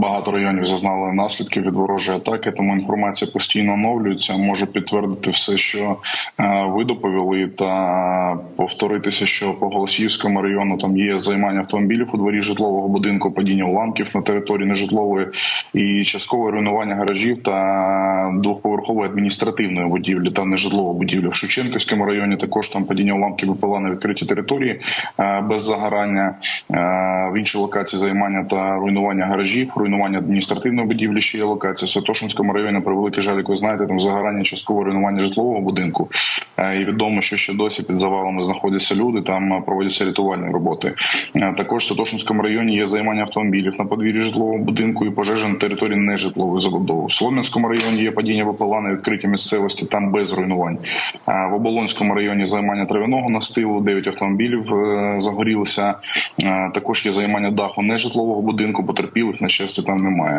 багато районів зазнали наслідків від ворожої атаки, тому інформація постійно оновлюється. Можу підтвердити все, що е, ви доповіли, та повторитися, що по Голосіївському району там є займання автомобілів у дворі житлового будинку, падіння уламків на території нежитлової і часткове руйнування гаражів та двохповерхової адміністративної будівлі та нежитлової будівлі в Шевченківському районі. Також там падіння уламків ВПЛА на відкритій території е, без загорання. Е, В іншій локації займання та руйнування гаражів, руйнування адміністративної будівлі. Ще є локація в Сатошинському районі. Про великий жаль, як ви знаєте, там загорання частково руйнування житлового будинку. І відомо, що ще досі під завалами знаходяться люди. Там проводяться рятувальні роботи. Також в Святошинському районі є займання автомобілів на подвір'ї житлового будинку і пожежа на території нежитлової забудови. В Солом'янському районі є падіння ВПЛА на відкритій місцевості, там без руйнувань. В Оболонському районі займання травяного настилу, 9 автомобілів е, загорілися. Також є займання даху нежитлового будинку, потерпілих на щастя там немає.